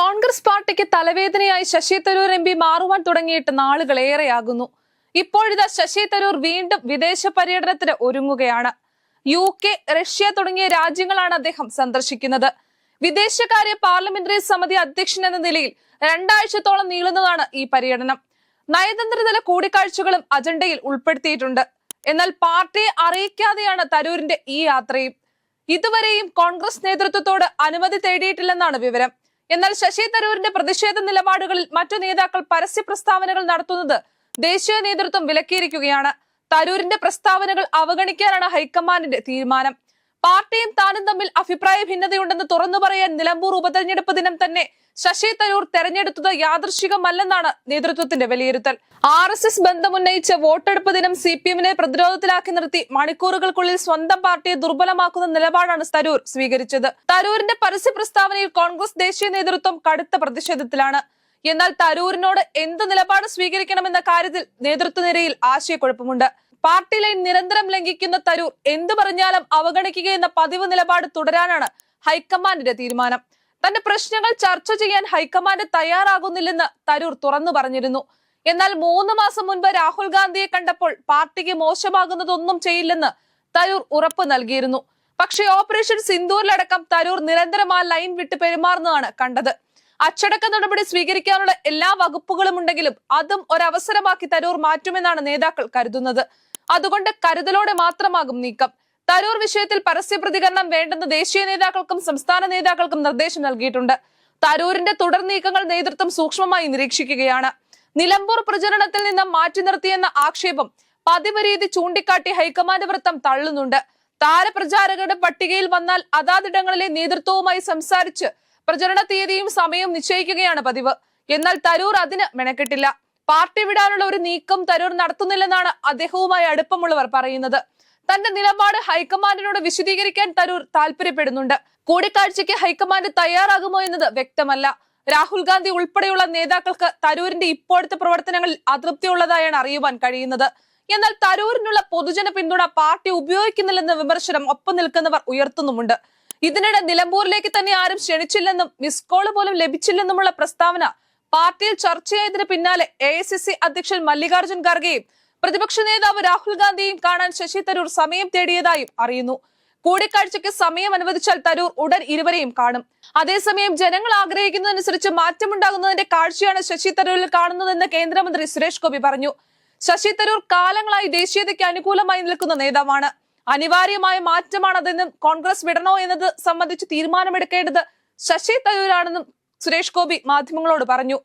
കോൺഗ്രസ് പാർട്ടിക്ക് തലവേദനയായി Shashi Tharoor M P മാറുവാൻ തുടങ്ങിയിട്ട് നാളുകളേറെയാകുന്നു ഇപ്പോഴിതാ ശശി തരൂർ വീണ്ടും വിദേശ പര്യടനത്തിന് ഒരുങ്ങുകയാണ്. യു കെ റഷ്യ തുടങ്ങിയ രാജ്യങ്ങളാണ് അദ്ദേഹം സന്ദർശിക്കുന്നത്. വിദേശകാര്യ പാർലമെന്ററി സമിതി അധ്യക്ഷൻ എന്ന നിലയിൽ രണ്ടാഴ്ചത്തോളം നീളുന്നതാണ് ഈ പര്യടനം. നയതന്ത്രതല കൂടിക്കാഴ്ചകളും അജണ്ടയിൽ ഉൾപ്പെടുത്തിയിട്ടുണ്ട്. എന്നാൽ പാർട്ടിയെ അറിയിക്കാതെയാണ് തരൂരിന്റെ ഈ യാത്രയും. ഇതുവരെയും കോൺഗ്രസ് നേതൃത്വത്തോട് അനുമതി തേടിയിട്ടില്ലെന്നാണ് വിവരം. എന്നാൽ ശശി തരൂരിന്റെ പ്രതിഷേധ നിലപാടുകളിൽ മറ്റു നേതാക്കൾ പരസ്യ പ്രസ്താവനകൾ നടത്തുന്നത് ദേശീയ നേതൃത്വം വിലക്കിയിരിക്കുകയാണ്. തരൂരിന്റെ പ്രസ്താവനകൾ അവഗണിക്കാനാണ് ഹൈക്കമാൻഡിന്റെ തീരുമാനം. പാർട്ടിയും താനും തമ്മിൽ അഭിപ്രായ ഭിന്നതയുണ്ടെന്ന് തുറന്നു പറയാൻ നിലമ്പൂർ ഉപതെരഞ്ഞെടുപ്പ് ദിനം തന്നെ ശശി തരൂർ തെരഞ്ഞെടുത്തത് യാദൃശികമല്ലെന്നാണ് നേതൃത്വത്തിന്റെ വിലയിരുത്തൽ. ആർ എസ് എസ് ബന്ധമുന്നയിച്ച് വോട്ടെടുപ്പ് ദിനം സി പി എമ്മിനെ പ്രതിരോധത്തിലാക്കി നിർത്തി മണിക്കൂറുകൾക്കുള്ളിൽ സ്വന്തം പാർട്ടിയെ ദുർബലമാക്കുന്ന നിലപാടാണ് തരൂർ സ്വീകരിച്ചത്. തരൂരിന്റെ പരസ്യ പ്രസ്താവനയിൽ കോൺഗ്രസ് ദേശീയ നേതൃത്വം കടുത്ത പ്രതിഷേധത്തിലാണ്. എന്നാൽ തരൂരിനോട് എന്ത് നിലപാട് സ്വീകരിക്കണമെന്ന കാര്യത്തിൽ നേതൃത്വനിരയിൽ ആശയക്കുഴപ്പമുണ്ട്. പാർട്ടി ലൈൻ നിരന്തരം ലംഘിക്കുന്ന തരൂർ എന്തു പറഞ്ഞാലും അവഗണിക്കുകയെന്ന പതിവ് നിലപാട് തുടരാനാണ് ഹൈക്കമാൻഡിന്റെ തീരുമാനം. തന്റെ പ്രശ്നങ്ങൾ ചർച്ച ചെയ്യാൻ ഹൈക്കമാൻഡ് തയ്യാറാകുന്നില്ലെന്ന് തരൂർ തുറന്നു പറഞ്ഞിരുന്നു. എന്നാൽ മൂന്ന് മാസം മുൻപ് രാഹുൽ ഗാന്ധിയെ കണ്ടപ്പോൾ പാർട്ടിക്ക് മോശമാകുന്നതൊന്നും ചെയ്യില്ലെന്ന് തരൂർ ഉറപ്പ് നൽകിയിരുന്നു. പക്ഷേ ഓപ്പറേഷൻ സിന്ദൂരിലടക്കം തരൂർ നിരന്തരം ആ ലൈൻ വിട്ട് പെരുമാറുന്നതാണ് കണ്ടത്. അച്ചടക്ക നടപടി സ്വീകരിക്കാനുള്ള എല്ലാ വകുപ്പുകളും ഉണ്ടെങ്കിലും അതും ഒരവസരമാക്കി തരൂർ മാറ്റുമെന്നാണ് നേതാക്കൾ കരുതുന്നത്. അതുകൊണ്ട് കരുതലോടെ മാത്രമാകും നീക്കം. തരൂർ വിഷയത്തിൽ പരസ്യ പ്രതികരണം വേണ്ടെന്ന് ദേശീയ നേതാക്കൾക്കും സംസ്ഥാന നേതാക്കൾക്കും നിർദ്ദേശം നൽകിയിട്ടുണ്ട്. തരൂരിന്റെ തുടർ നീക്കങ്ങൾ നേതൃത്വം സൂക്ഷ്മമായി നിരീക്ഷിക്കുകയാണ്. നിലമ്പൂർ പ്രചരണത്തിൽ നിന്ന് മാറ്റി നിർത്തിയെന്ന ആക്ഷേപം പതിവ് രീതി ചൂണ്ടിക്കാട്ടി ഹൈക്കമാൻഡ് വൃത്തം തള്ളുന്നുണ്ട്. താരപ്രചാരകരുടെ പട്ടികയിൽ വന്നാൽ അതാതിടങ്ങളിലെ നേതൃത്വവുമായി സംസാരിച്ച് പ്രചരണ തീയതിയും സമയവും നിശ്ചയിക്കുകയാണ് പതിവ്. എന്നാൽ തരൂർ അതിന് മെനക്കെട്ടില്ല. പാർട്ടി വിടാനുള്ള ഒരു നീക്കം തരൂർ നടത്തുന്നില്ലെന്നാണ് അദ്ദേഹവുമായി അടുപ്പമുള്ളവർ പറയുന്നത്. തന്റെ നിലപാട് ഹൈക്കമാൻഡിനോട് വിശദീകരിക്കാൻ തരൂർ താല്പര്യപ്പെടുന്നുണ്ട്. കൂടിക്കാഴ്ചയ്ക്ക് ഹൈക്കമാൻഡ് തയ്യാറാകുമോ എന്നത് വ്യക്തമല്ല. രാഹുൽ ഗാന്ധി ഉൾപ്പെടെയുള്ള നേതാക്കൾക്ക് തരൂരിന്റെ ഇപ്പോഴത്തെ പ്രവർത്തനങ്ങളിൽ അതൃപ്തിയുള്ളതായാണ് അറിയുവാൻ കഴിയുന്നത്. എന്നാൽ തരൂരിനുള്ള പൊതുജന പിന്തുണ പാർട്ടി ഉപയോഗിക്കുന്നില്ലെന്ന വിമർശനം ഒപ്പം നിൽക്കുന്നവർ ഉയർത്തുന്നുമുണ്ട്. ഇതിനിടെ നിലമ്പൂരിലേക്ക് തന്നെ ആരും ക്ഷണിച്ചില്ലെന്നും മിസ് കോൾ പോലും ലഭിച്ചില്ലെന്നുമുള്ള പ്രസ്താവന പാർട്ടിയിൽ ചർച്ചയായതിനു പിന്നാലെ എ അധ്യക്ഷൻ മല്ലികാർജുൻ ഖർഗെയും പ്രതിപക്ഷ നേതാവ് രാഹുൽ ഗാന്ധിയും കാണാൻ ശശി തരൂർ സമയം തേടിയതായും അറിയുന്നു. കൂടിക്കാഴ്ചയ്ക്ക് സമയം അനുവദിച്ചാൽ തരൂർ ഉടൻ ഇരുവരെയും കാണും. അതേസമയം ജനങ്ങൾ ആഗ്രഹിക്കുന്നതനുസരിച്ച് മാറ്റമുണ്ടാകുന്നതിന്റെ കാഴ്ചയാണ് ശശി തരൂരിൽ കാണുന്നതെന്ന് കേന്ദ്രമന്ത്രി സുരേഷ് ഗോപി പറഞ്ഞു. ശശി തരൂർ കാലങ്ങളായി ദേശീയതയ്ക്ക് അനുകൂലമായി നിൽക്കുന്ന നേതാവാണ്. അനിവാര്യമായ മാറ്റമാണതെന്നും കോൺഗ്രസ് വിടണോ എന്നത് സംബന്ധിച്ച് തീരുമാനമെടുക്കേണ്ടത് ശശി തരൂരാണെന്നും സുരേഷ് ഗോപി മാധ്യമങ്ങളോട് പറഞ്ഞു.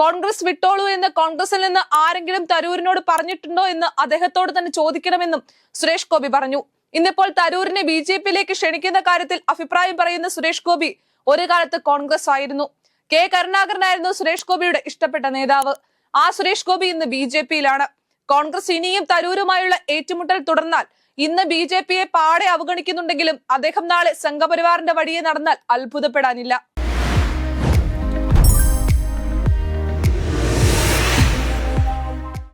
കോൺഗ്രസ് വിട്ടോളൂ എന്ന് കോൺഗ്രസിൽ നിന്ന് ആരെങ്കിലും തരൂരിനോട് പറഞ്ഞിട്ടുണ്ടോ എന്ന് അദ്ദേഹത്തോട് തന്നെ ചോദിക്കണമെന്നും സുരേഷ് ഗോപി പറഞ്ഞു. ഇന്നിപ്പോൾ തരൂരിനെ ബി ജെ പിയിലേക്ക് ക്ഷണിക്കുന്ന കാര്യത്തിൽ അഭിപ്രായം പറയുന്ന സുരേഷ് ഗോപി ഒരു കാലത്ത് കോൺഗ്രസ് ആയിരുന്നു. കെ കരുണാകരനായിരുന്നു സുരേഷ് ഗോപിയുടെ ഇഷ്ടപ്പെട്ട നേതാവ്. ആ സുരേഷ് ഗോപി ഇന്ന് ബി ജെ പിയിലാണ്. കോൺഗ്രസ് ഇനിയും തരൂരുമായുള്ള ഏറ്റുമുട്ടൽ തുടർന്നാൽ ഇന്ന് ബി ജെ പിയെ പാടെ അവഗണിക്കുന്നുണ്ടെങ്കിലും അദ്ദേഹം നാളെ സംഘപരിവാറിന്റെ വഴിയെ നടന്നാൽ അത്ഭുതപ്പെടാനില്ല.